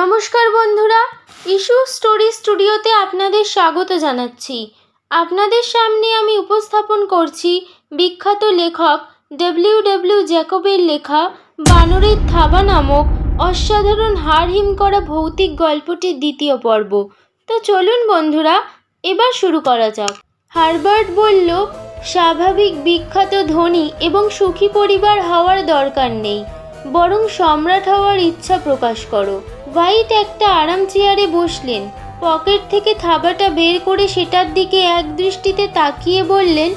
নমস্কার বন্ধুরা issue story স্টুডিওতে আপনাদের স্বাগত জানাচ্ছি। আপনাদের সামনে আমি উপস্থাপন করছি বিখ্যাত লেখক ডব্লিউ ডব্লিউ জ্যাকবের লেখা বানরের থাবা নামক অসাধারণ হাড়হিম করা ভৌতিক গল্পটির দ্বিতীয় পর্ব। তো চলুন বন্ধুরা, এবার শুরু করা যাক। হারবার্ট বলল, স্বাভাবিক বিখ্যাত ধনী এবং সুখী পরিবার হওয়ার দরকার নেই, বরং সম্রাট হওয়ার ইচ্ছা প্রকাশ করো। হোয়াইট একটা আরাম চেয়ারে বসলেন। পকেট থেকে থাবাটা বের করে সেটার দিকে এক দৃষ্টিতে তাকিয়ে বললেন,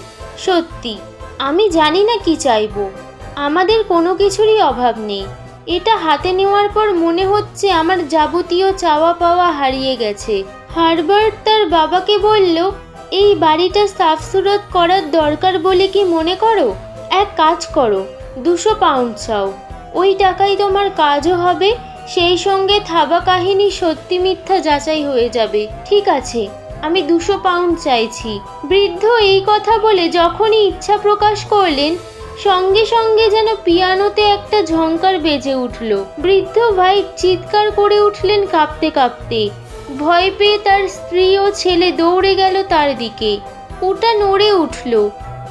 সত্যি, আমি জানি না কি চাইব। আমাদের কোনো কিছুরই অভাব নেই। এটা হাতে নেওয়ার পর মনে হচ্ছে আমার যাবতীয় চাওয়া পাওয়া হারিয়ে গেছে। হারবার্ট তার বাবাকে বলল, এই বাড়িটা সাফসুরত করার দরকার বলে কি মনে করো? এক কাজ করো, দুশো পাউন্ড চাও। ওই টাকাই তোমার কাজও হবে সেই সঙ্গে থাবা কাহিনী সত্যি মিথ্যা যাচাই হয়ে যাবে। ঠিক আছে, আমি দুশো পাউন্ড চাইছি। বৃদ্ধ এই কথা বলে যখনই ইচ্ছা প্রকাশ করলেন, সঙ্গে সঙ্গে যেন পিয়ানোতে একটা ঝঙ্কার বেজে উঠল। বৃদ্ধ ভাই চিৎকার করে উঠলেন কাঁপতে কাঁপতে। ভয় পেয়ে তার স্ত্রী ও ছেলে দৌড়ে গেল তার দিকে। ওটা নড়ে উঠল।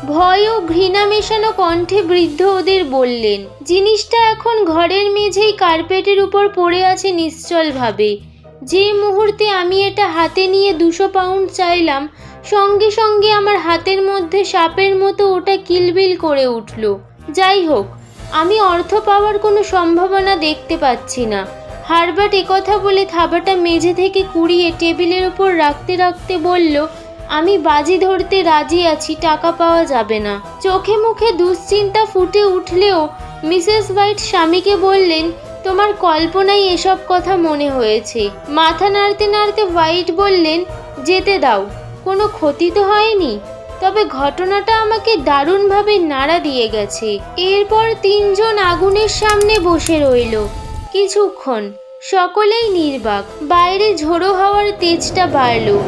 ভয় ও ঘৃণা মেশানো কণ্ঠে বৃদ্ধ ওদের বললেন, জিনিসটা এখন ঘরের মেঝেই কার্পেটের উপর পড়ে আছে নিশ্চলভাবে। যে মুহূর্তে আমি এটা হাতে নিয়ে দুশো পাউন্ড চাইলাম, সঙ্গে সঙ্গে আমার হাতের মধ্যে সাপের মতো ওটা কিলবিল করে উঠল। যাই হোক, আমি অর্থ পাওয়ার কোনো সম্ভাবনা দেখতে পাচ্ছি না। হারবার্ট একথা বলে থাবাটা মেঝে থেকে কুড়িয়ে টেবিলের উপর রাখতে রাখতে বলল আমি বাজি ধরতে রাজি আছি, টাকা পাওয়া যাবে না। চোখে মুখে দুশ্চিন্তা ফুটে উঠলেও মিসেস হোয়াইট স্বামীকে বললেন, তোমার কল্পনায় এসব কথা মনে হয়েছে। মাথা নাড়তে নাড়তে হোয়াইট বললেন, যেতে দাও, কোনো ক্ষতি তো হয়নি। তবে ঘটনাটা আমাকে দারুণভাবে নাড়া দিয়ে গেছে। এরপর তিনজন আগুনের সামনে বসে রইল। কিছুক্ষণ, সকলেই নির্বাক। বাইরে ঝোড়ো হওয়ার তেজটা বাড়ল।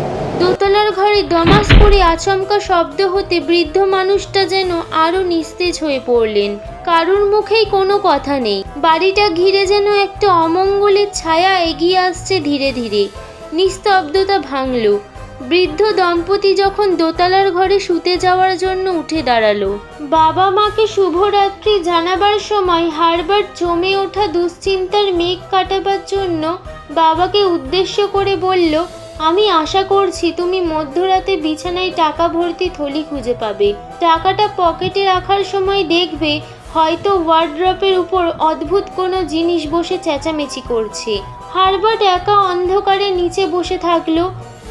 দোতলার ঘরে দমাস করে আচমকা শব্দ হতে বৃদ্ধ মানুষটা যেন আরও নিস্তেজ হয়ে পড়লেন। কারুর মুখেই কোনো কথা নেই। বাড়িটা ঘিরে যেন একটা অমঙ্গলের ছায়া এগিয়ে আসছে ধীরে ধীরে। নিস্তব্ধতা ভাঙল। বৃদ্ধ দম্পতি যখন দোতলার ঘরে শুতে যাওয়ার জন্য উঠে দাঁড়াল। বাবা মাকে শুভরাত্রি জানাবার সময় হারবার জমে ওঠা দুশ্চিন্তার মেঘ কাটাবার জন্য বাবাকে উদ্দেশ্য করে বলল আমি আশা করছি তুমি মধ্যরাতে বিছানায় টাকা ভর্তি থলি খুঁজে পাবে। টাকাটা পকেটে রাখার সময় দেখবে হয়তো ওয়ার্ড্রপের উপর অদ্ভুত কোনো জিনিস বসে চেঁচামেচি করছে। হারবার্ট একা অন্ধকারে নিচে বসে থাকল।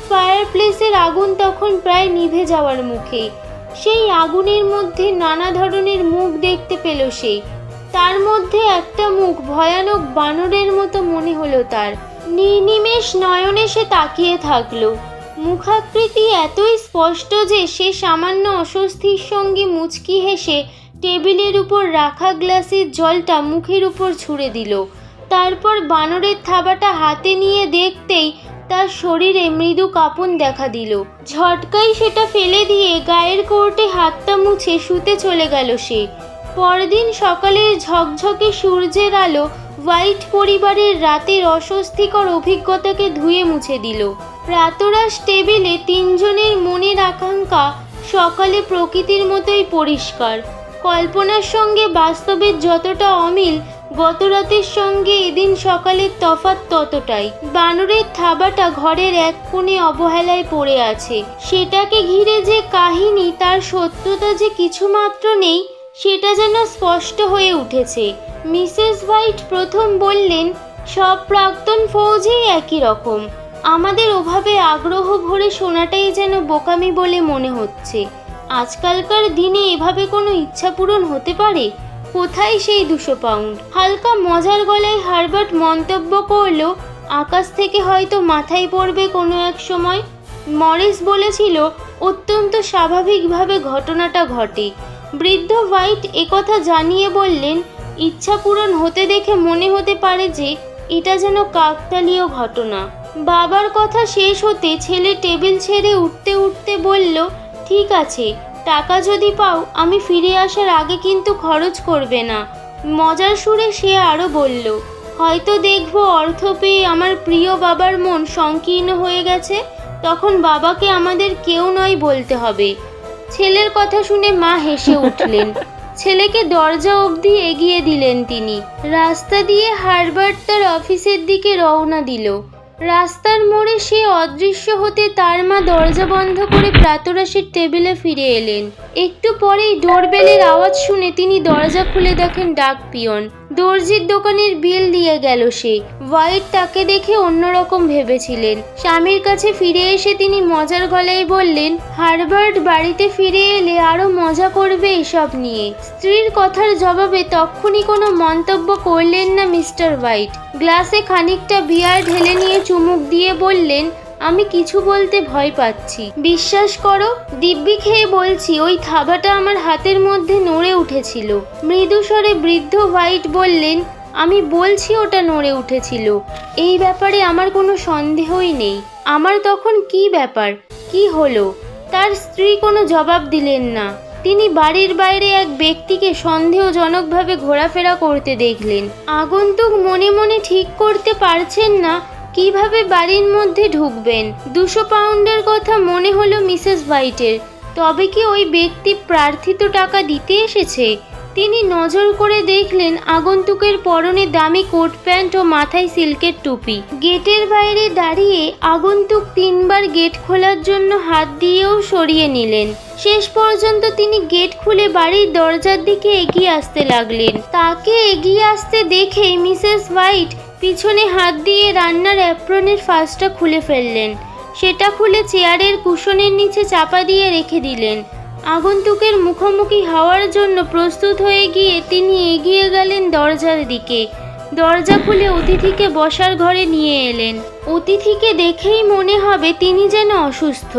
ফায়ার প্লেসের আগুন তখন প্রায় নিভে যাওয়ার মুখে। সেই আগুনের মধ্যে নানা ধরনের মুখ দেখতে পেল সে। তার মধ্যে একটা মুখ ভয়ানক বানরের মতো মনে হলো তার। নির্নিমেষ নয়নে সে তাকিয়ে থাকল। মুখাকৃতি এতই স্পষ্ট যে সে সামান্য অস্বস্তির সঙ্গে মুচকি হেসে টেবিলের উপর রাখা গ্লাসের জলটা মুখের উপর ছুঁড়ে দিল। তারপর বানরের থাবাটা হাতে নিয়ে দেখতেই তার শরীরে মৃদু কাঁপন দেখা দিল। ঝটকাই সেটা ফেলে দিয়ে গায়ের কোর্টে হাতটা মুছে শুতে চলে গেল সে। পরদিন সকালের ঝকঝকে সূর্যের আলো হোয়াইট পরিবারের রাতের অস্বস্তিকর অভিজ্ঞতাকে ধুয়ে মুছে দিল। প্রাতরাশ টেবিলে তিনজনের মনের আকাঙ্ক্ষা সকালে প্রকৃতির মতোই পরিষ্কার। কল্পনার সঙ্গে বাস্তবের যতটা অমিল গত রাতের সঙ্গে এদিন সকালের তফাত ততটাই। বানরের থাবাটা ঘরের এক কোণে অবহেলায় পড়ে আছে। সেটাকে ঘিরে যে কাহিনী, তার সত্যতা যে কিছুমাত্র নেই, সেটা যেন স্পষ্ট হয়ে উঠেছে। মিসেস হোয়াইট প্রথম বললেন, সব প্রাক্তন ফৌজেই একই রকম। আমাদের ওভাবে আগ্রহ ভরে শোনাটাই যেন বোকামি বলে মনে হচ্ছে। আজকালকার দিনে এভাবে কোনো ইচ্ছা পূরণ হতে পারে? কোথায় সেই দুশো পাউন্ড? হালকা মজার গলায় হারবার্ট মন্তব্য করল, আকাশ থেকে হয়তো মাথায় পড়বে কোনো এক সময়। মরিস বলেছিল, অত্যন্ত স্বাভাবিকভাবে ঘটনাটা ঘটে। বৃদ্ধ হোয়াইট একথা জানিয়ে বললেন ইচ্ছা পূরণ হতে দেখে মনে হতে পারে যে এটা যেন কাকতালীয় ঘটনা। বাবার কথা শেষ হতে ছেলে টেবিল ছেড়ে উঠতে উঠতে বলল, ঠিক আছে, টাকা যদি পাও, আমি ফিরে আসার আগে কিন্তু খরচ করবে না। মজার সুরে সে আরও বলল, হয়তো দেখব অর্থ পেয়ে আমার প্রিয় বাবার মন সংকীর্ণ হয়ে গেছে, তখন বাবাকে আমাদের কেউ নয় বলতে হবে। ছেলের কথা শুনে মা হেসে উঠলেন। ছেলেকে দরজা অবধি এগিয়ে দিলেন তিনি। রাস্তা দিয়ে হারবার্ট তার অফিসের দিকে রওনা দিল। রাস্তার মোড়ে সে অদৃশ্য হতে তার মা দরজা বন্ধ করে প্রাতরাশের টেবিলে ফিরে এলেন। একটু পরেই ডোরবেলের আওয়াজ শুনে তিনি দরজা খুলে দেখেন ডাক পিয়ন দর্জির দোকানের বিল দিয়ে গেল সে। হোয়াইট তাকে দেখে অন্যরকম ভেবেছিলেন। স্বামীর কাছে ফিরে এসে তিনি মজার গলায় বললেন, হারবার্ট বাড়িতে ফিরে এলে আরও মজা করবে এসব নিয়ে। স্ত্রীর কথার জবাবে তক্ষুনি কোনো মন্তব্য করলেন না মিস্টার হোয়াইট। গ্লাসে খানিকটা বিয়ার ঢেলে নিয়ে চুমুক দিয়ে বললেন আমি কিছু বলতে ভয় পাচ্ছি। বিশ্বাস করো, দিব্যি খেয়ে বলছি, ওই থাবাটা আমার হাতের মধ্যে নড়ে উঠেছিল। মৃদু স্বরে বৃদ্ধ হোয়াইট বললেন, আমি বলছি ওটা নড়ে উঠেছিল। এই ব্যাপারে আমার কোনো সন্দেহই নেই। আমার তখন কি ব্যাপার? কি হলো? তার স্ত্রী কোনো জবাব দিলেন না। তিনি বাড়ির বাইরে এক ব্যক্তিকে সন্দেহজনকভাবে ঘোরাফেরা করতে দেখলেন। আগন্তুক মনে মনে ঠিক করতে পারছেন না কীভাবে বাড়ির মধ্যে ঢুকবেন? দুশো পাউন্ডের কথা মনে হলো মিসেস হোয়াইটের। তবে কি ওই ব্যক্তি প্রার্থিত টাকা দিতে এসেছে? তিনি নজর করে দেখলেন আগন্তুকের পরনে দামি কোট প্যান্ট ও মাথায় সিল্কের টুপি। গেটের বাইরে দাঁড়িয়ে আগন্তুক তিনবার গেট খোলার জন্য হাত দিয়েও সরিয়ে নিলেন। শেষ পর্যন্ত তিনি গেট খুলে বাড়ির দরজার দিকে এগিয়ে আসতে লাগলেন। তাকে এগিয়ে আসতে দেখে মিসেস হোয়াইট পিছনে হাত দিয়ে রান্নার অ্যাপ্রনের ফাঁসটা খুলে ফেললেন। সেটা খুলে চেয়ারের কুশনের নিচে চাপা দিয়ে রেখে দিলেন। আগন্তুকের মুখোমুখি হওয়ার জন্য প্রস্তুত হয়ে গিয়ে তিনি এগিয়ে গেলেন দরজার দিকে। দরজা খুলে অতিথিকে বসার ঘরে নিয়ে এলেন। অতিথিকে দেখেই মনে হবে তিনি যেন অসুস্থ।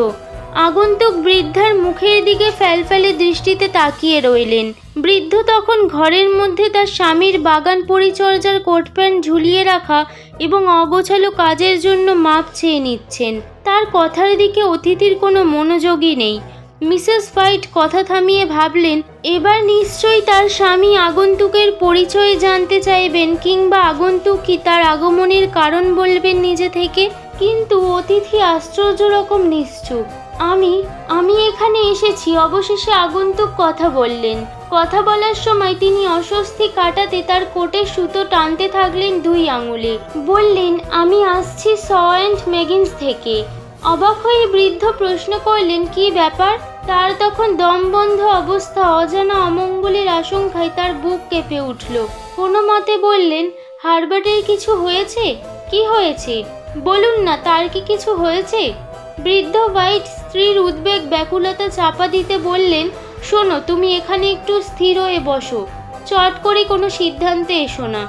আগন্তুক বৃদ্ধার মুখের দিকে ফ্যালফ্যালে দৃষ্টিতে তাকিয়ে রইলেন। বৃদ্ধ তখন ঘরের মধ্যে তার স্বামীর বাগান পরিচর্যার কোট প্যান্ট ঝুলিয়ে রাখা এবং অগোছালো কাজের জন্য মাপ চেয়ে নিচ্ছেন। তার কথার দিকে অতিথির কোনো মনোযোগই নেই। মিসেস ফাইট কথা থামিয়ে ভাবলেন, এবার নিশ্চয়ই তার স্বামী আগন্তুকের পরিচয় জানতে চাইবেন কিংবা আগন্তুক কি তার আগমনের কারণ বলবেন নিজে থেকে? কিন্তু অতিথি আশ্চর্য রকম নিশ্চুপ। আমি আমি এখানে এসেছি, অবশেষে আগন্তুক কথা বললেন। কথা বলার সময় তিনি অস্বস্তি কাটাতে তার কোটের সুতো টানতে থাকলেন দুই আঙুলে। বললেন, আমি আসছি স অ্যান্ড মেগিন্স থেকে। অবাক হয়ে বৃদ্ধ প্রশ্ন করলেন, কি ব্যাপার? তার তখন দমবন্ধ অবস্থা অজানা অমঙ্গলের আশঙ্কায় তার বুক কেঁপে উঠল। কোনো মতে বললেন, হারবার্টের কিছু হয়েছে? কি হয়েছে? বলুন না, তার কি কিছু হয়েছে? বৃদ্ধ হোয়াইট স্ত্রীর উদ্বেগ ব্যাকুলতা চাপা দিতে বললেন, শোনো, তুমি এখানে একটু স্থির হয়ে বসো। চট করে কোনো সিদ্ধান্তে এসো না।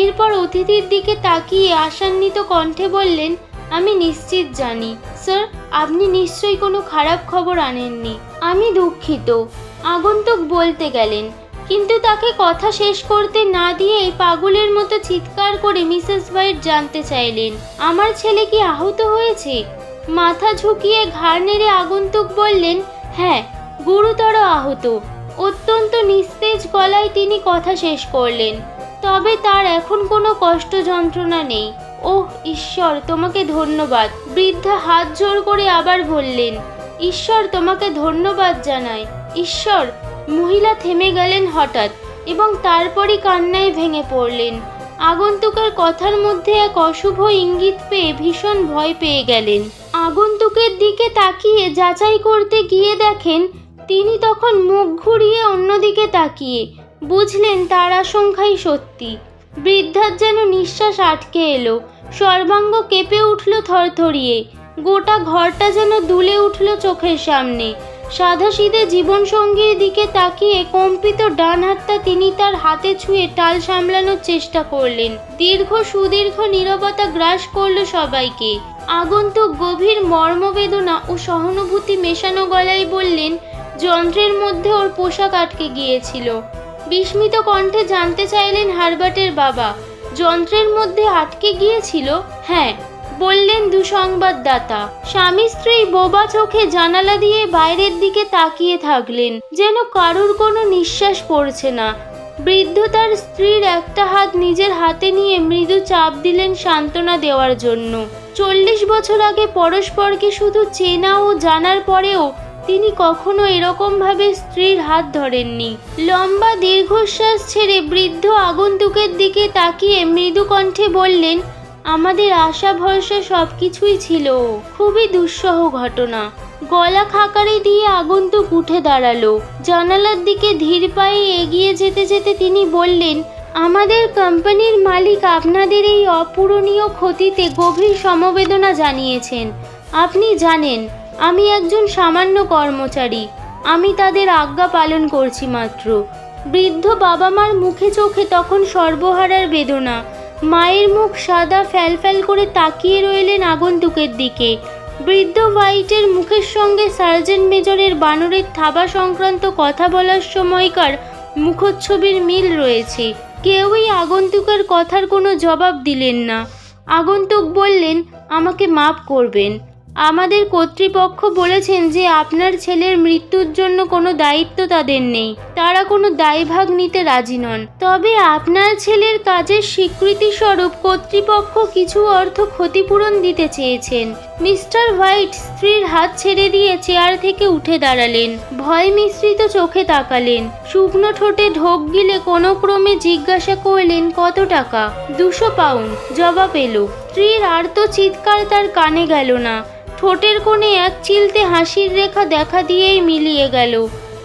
এরপর অতিথির দিকে তাকিয়ে আশান্বিত কণ্ঠে বললেন, আমি নিশ্চিত জানি, স্যার, আপনি নিশ্চয়ই কোনো খারাপ খবর আনেননি। আমি দুঃখিত। আগন্তুক বলতে গেলেন, কিন্তু তাকে কথা শেষ করতে না দিয়েই পাগলের মতো চিৎকার করে মিসেস হোয়াইট জানতে চাইলেন, আমার ছেলে কি আহত হয়েছে? মাথা ঝুঁকিয়ে ঘাড় নেড়ে আগন্তুক বললেন হ্যাঁ গুরুতর আহত। অত্যন্ত নিস্তেজ গলায় তিনি কথা শেষ করলেন। তবে তার এখন কোনো কষ্ট যন্ত্রণা নেই। ওহ, ঈশ্বর, তোমাকে ধন্যবাদ। বৃদ্ধা হাত জোর করে আবার বললেন, ঈশ্বর, তোমাকে ধন্যবাদ জানায় ঈশ্বর, মহিলা থেমে গেলেন হঠাৎ এবং তারপরই কান্নায় ভেঙে পড়লেন। আগন্তুকের কথার মধ্যে এক অশুভ ইঙ্গিত পেয়ে ভীষণ ভয় পেয়ে গেলেন। আগন্তুকের দিকে তাকিয়ে যাচাই করতে গিয়ে দেখেন তিনি তখন মুখ ঘুরিয়ে অন্যদিকে তাকিয়ে। বুঝলেন তার আশঙ্কাই সত্যি। বৃদ্ধার যেন নিঃশ্বাস আটকে এলো। সর্বাঙ্গ কেঁপে উঠল থরথরিয়ে। গোটা ঘরটা যেন দুলে উঠল চোখের সামনে। সাধাসিধে জীবনসঙ্গীর দিকে তাকিয়ে কম্পিত ডান হাতটা তিনি তার হাতে ছুঁয়ে টাল সামলানোর চেষ্টা করলেন। দীর্ঘ সুদীর্ঘ নীরবতা গ্রাস করল সবাইকে। আগন্তুক গভীর মর্মবেদনা ও সহানুভূতি মেশানো গলায় বললেন, যন্ত্রের মধ্যে ওর পোশাক আটকে গিয়েছিল। বিস্মিত কণ্ঠে জানতে চাইলেন হারবার্টের বাবা, যন্ত্রের মধ্যে আটকে গিয়েছিল? হ্যাঁ বললেন দুসংবাদদাতা। স্বামী স্ত্রী বোবা চোখে জানালা দিয়ে বাইরের দিকে তাকিয়ে থাকলেন, যেন কারুর কোনো নিঃশ্বাস পড়ছে না। বৃদ্ধ তার স্ত্রীর একটা হাত নিজের হাতে নিয়ে মৃদু চাপ দিলেন সান্ত্বনা দেওয়ার জন্য। চল্লিশ বছর আগে পরস্পরকে শুধু চেনা ও জানার পরেও তিনি কখনো এরকমভাবে স্ত্রীর হাত ধরেননি। লম্বা দীর্ঘশ্বাস ছেড়ে বৃদ্ধ আগন্তুকের দিকে তাকিয়ে মৃদু কণ্ঠে বললেন, আমাদের আশা ভরসা সব কিছুই ছিল। খুবই দুঃসহ ঘটনা। গলা খাকারি দিয়ে আগন্তুক উঠে দাঁড়াল। জানালার দিকে ধীর পায়ে এগিয়ে যেতে যেতে তিনি বললেন আমাদের কোম্পানির মালিক আপনাদের এই অপূরণীয় ক্ষতিতে গভীর সমবেদনা জানিয়েছেন। আপনি জানেন, আমি একজন সামান্য কর্মচারী। আমি তাদের আজ্ঞা পালন করছি মাত্র। বৃদ্ধ বাবা মার মুখে চোখে তখন সর্বহারার বেদনা। মায়ের মুখ সাদা ফ্যালফ্যাল করে তাকিয়ে রইলেন আগন্তুকের দিকে। বৃদ্ধ হোয়াইটের মুখের সঙ্গে সার্জেন্ট মেজরের বানরের থাবা সংক্রান্ত কথা বলার সময়কার মুখচ্ছবির মিল রয়েছে। কেউই আগন্তুকের কথার কোনো জবাব দিলেন না। আগন্তুক বললেন আমাকে মাপ করবেন। আমাদের কর্তৃপক্ষ বলেছেন যে আপনার ছেলের মৃত্যুর জন্য কোনো দায়িত্ব তাদের নেই। তারা কোনো দায়ভাগ নিতে রাজি নন। তবে আপনার ছেলের কাজের স্বীকৃতি স্বরূপ কর্তৃপক্ষ কিছু অর্থ ক্ষতিপূরণ দিতে চেয়েছেন। মিস্টার হোয়াইট স্ত্রীর হাত ছেড়ে দিয়ে চেয়ার থেকে উঠে দাঁড়ালেন। ভয় মিশ্রিত চোখে তাকালেন। শুকনো ঠোঁটে ঢোক গিলে কোনো ক্রমে জিজ্ঞাসা করলেন, কত টাকা? দুশো পাউন্ড। জবাব এলো, স্ত্রীর আর্ত চিৎকার তার কানে গেল না। ঠোঁটের কোণে এক চিলতে হাসির রেখা দেখা দিয়েই মিলিয়ে গেল।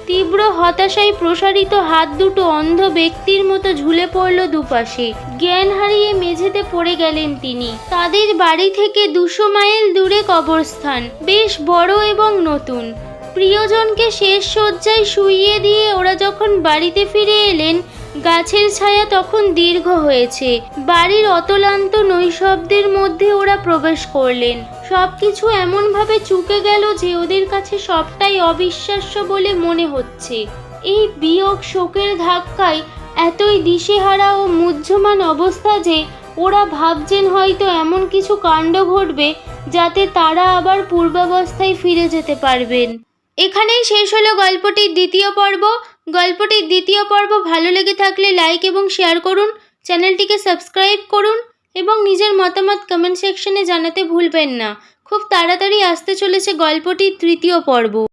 তীব্র হতাশায় প্রসারিত হাত দুটো অন্ধ ব্যক্তির মতো ঝুলে পড়ল দুপাশে। জ্ঞান হারিয়ে মেঝেতে পড়ে গেলেন তিনি। তাদের বাড়ি থেকে দুশো মাইল দূরে কবরস্থান, বেশ বড় এবং নতুন। প্রিয়জনকে শেষ শয্যায় শুইয়ে দিয়ে ওরা যখন বাড়িতে ফিরে এলেন, গাছের ছায়া তখন দীর্ঘ হয়েছে। বাড়ির অতলান্ত নৈশব্দের মধ্যে ওরা প্রবেশ করলেন। সবকিছু এমনভাবে চুকে গেল যে ওদের কাছে সবটাই অবিশ্বাস্য বলে মনে হচ্ছে। এই বিয়োগ শোকের ধাক্কায় এতই দিশেহারা ও মুহ্যমান অবস্থা যে ওরা ভাবছেন হয়তো এমন কিছু কাণ্ড ঘটবে যাতে তারা আবার পূর্বাবস্থায় ফিরে যেতে পারবেন। এখানেই শেষ হলো গল্পটির দ্বিতীয় পর্ব। গল্পটির দ্বিতীয় পর্ব ভালো লেগে থাকলে লাইক এবং শেয়ার করুন। চ্যানেলটিকে সাবস্ক্রাইব করুন। এবং নিজের মতামত কমেন্ট সেকশনে জানাতে ভুলবেন না। খুব তাড়াতাড়ি আসতে চলেছে গল্পটির তৃতীয় পর্ব।